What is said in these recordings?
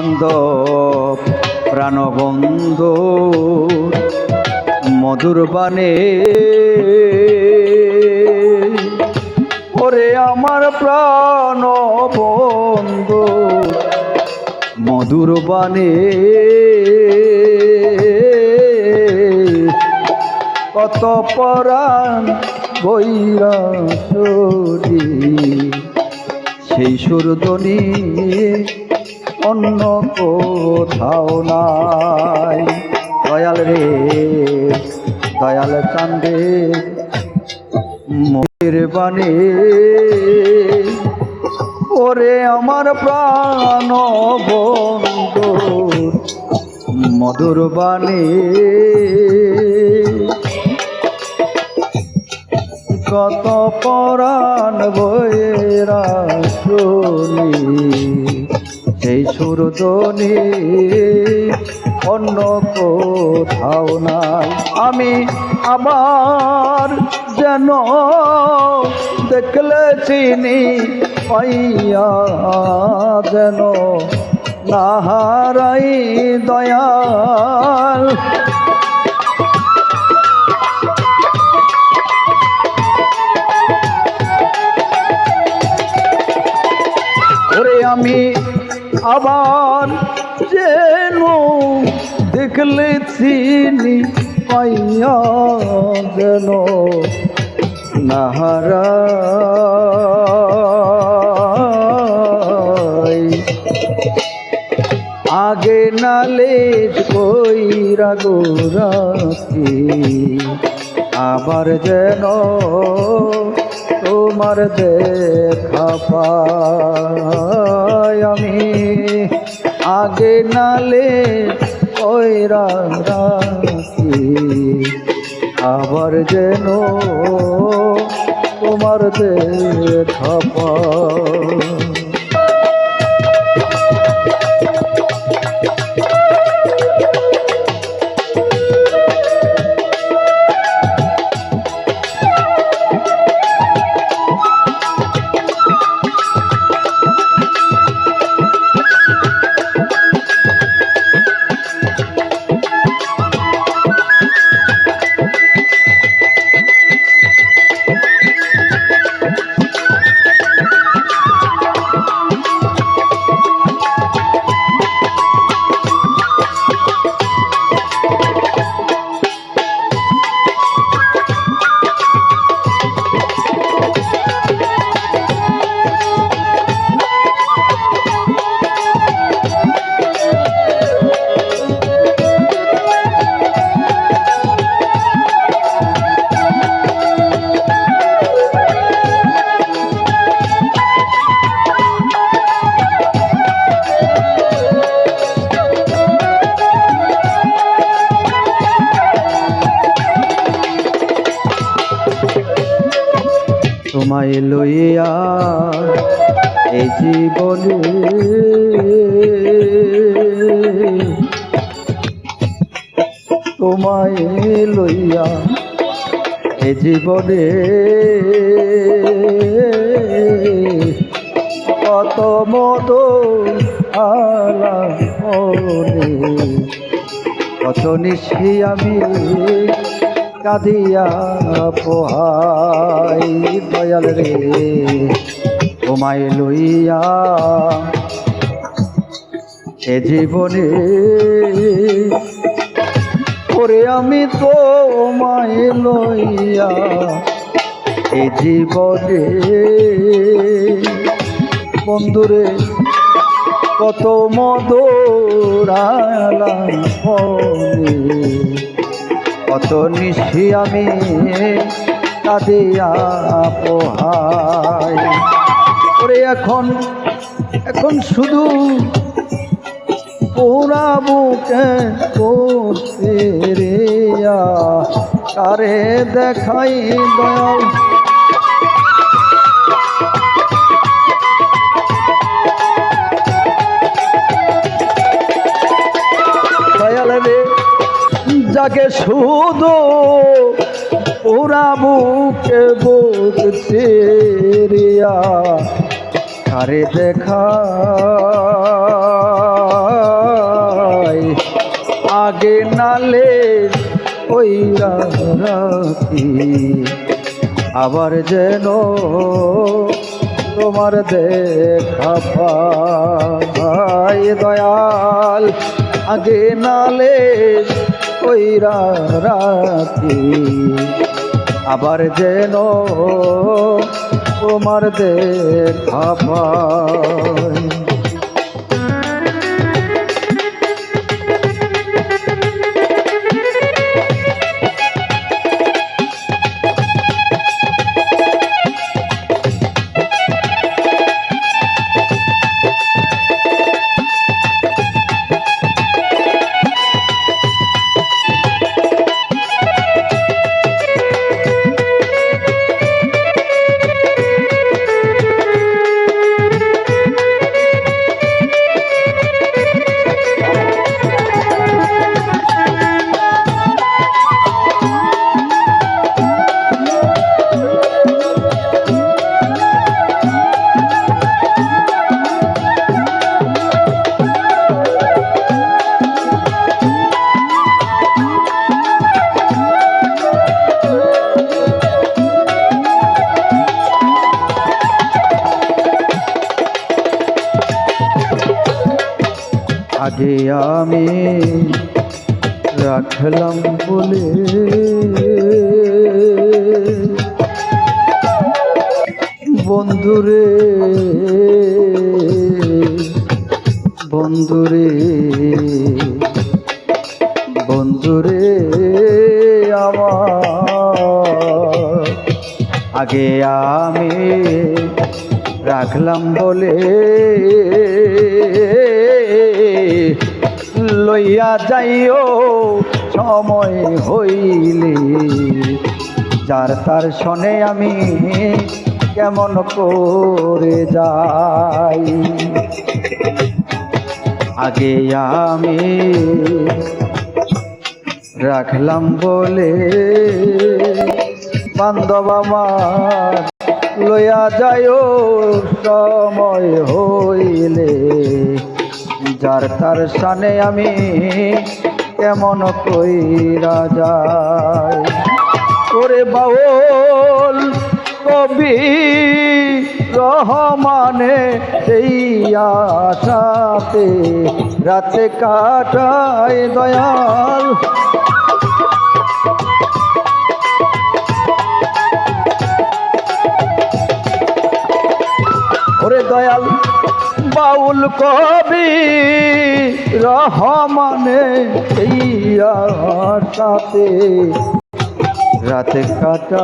বান্ধব, প্রাণবন্ধু, মধুর বানে ওরে আমার প্রাণ বন্ধু মধুর বানে কত পরাণ বৈরা সেই সুরদনি অন্য কোথাও নাই। দয়াল রে, দয়াল চান্দে, মনের বানে ওরে আমার প্রাণ বন্ধু, মধুর বাণী। কত পরাণ বইরা শুনি সেই সুরদনি অন্য কোথাও নাই। আমি আবার যেন দেখলে চিনি, পাইয়া যেন নাহারাই দয়াল। আমি আবার যেন দেখলে চিনি যেন নাহারাই আগে নালে কইরা গোরাকি আবার যেন তোমার দেখা পাই আমি। আগে নালে কইরা রাখি আবার যেন তোমার দেখা পাই। তোমায় লইয়া এই জীবনে। তোমায় লইয়া এ জীবনে। কত মত আলা কত নিশি আমি কাঁদিয়া পোহাই দয়াল রে। তোমায় লইয়া এ জীবনে ওরে আমি তোমায় লইয়া এ জীবনে বন্ধুরে কত মধুরালা কত নিশি আমি কাঁদিয়া পোহাই ওরে এখন এখন শুধু পোড়া বুকে করতে রে কারে দেখাই দয়াল যাকে শুধু ওরা বুকে বুক কারে দেখা আগে নালে ওই রাখি, আবার যেন তোমার দেখা পাই দয়াল, আগে নালে ওই রাখি। আবার যেন তোমার দেখা পাই আগে আমি রাখলাম বলে। বন্ধুরে বন্ধুরে বন্ধুরে আমার আগে আমি রাখলাম বলে। লইয়া যাইও, সময় হইলে। যার তার শনে আমি কেমন করে যাই। আগে আমি রাখলাম বলে বান্ধব আমার লইয়া যাইও, সময় হইলে। যার তার সানে আমি কেমন কইরা যাই? ওরে বাউল কবি রহমানে সেই আশাতে রাতে কাটায় দয়াল। বাউল কবি রহমানে আশাতে রাতে কাটাই।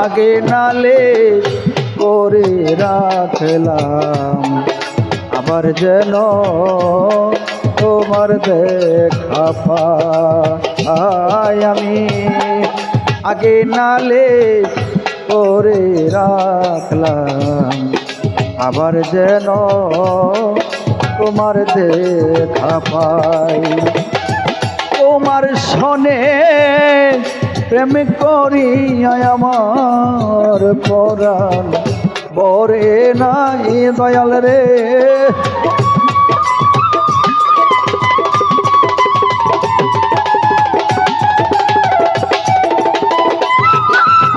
আগে নালে করে রাখলাম, আবার যেন তোমার দেখা পাই। আমি আগে নালে করে রাখলাম। আবার যেন তোমার দেখা পাই। তোমার শনে প্রেম করি আমার পরাণ। বরে নাই দয়াল রে।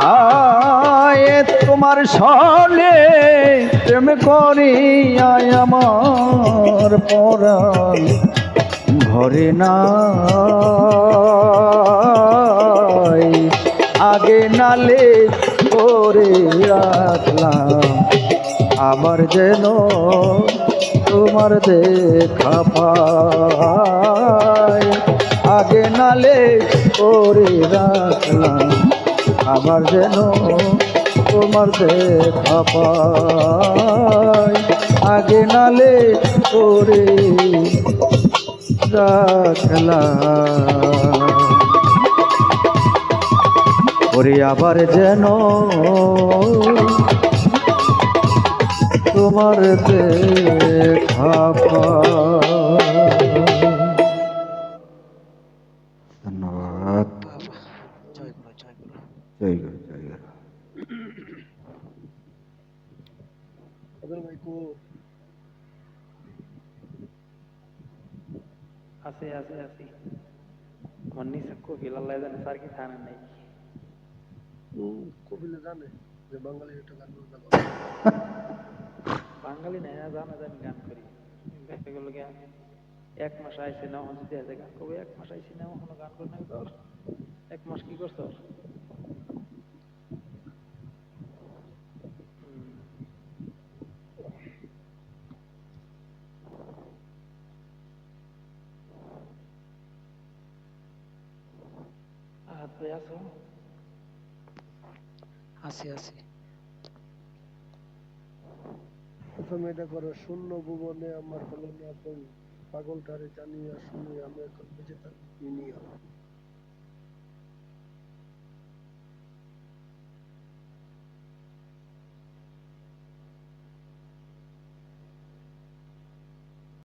আয় তোমার সনে প্রেম করি আয় আমার পরাণ ঘরে নাই। আগে নালে করে রাখলাম, আবার যেন তোমার দেখা পাই। আগে নালে করে রাখলাম, আবার যেন তোমার দেখা পাই আগে নালে করে রাখলাম ওরে আবার যেন তোমার দেখা পাই। ধন্যবাদ। জয় গুরু। জয় গুরু আছে আছে আছে আমার নিচে কপিল আল্লাহ জানে স্যার কি থানেন নাই কপিলে জানে যে বাঙালি একটা গান করতে বাঙালি নাই না জানা জানি গান করি দেখা গেল গিয়া এক মাস আইসি না যদি আছে গান করবো এক মাস আইসি না এখনো গান করে নাই তোর এক মাস কি করছ ভাই আছো। আছি আছি। প্রথমে এটা করো শূন্য ভুবনে আমার হলো না পাগলটারে জানিয়া শুনিয়া আমি এখন বেঁচে থাকি কি নিয়ে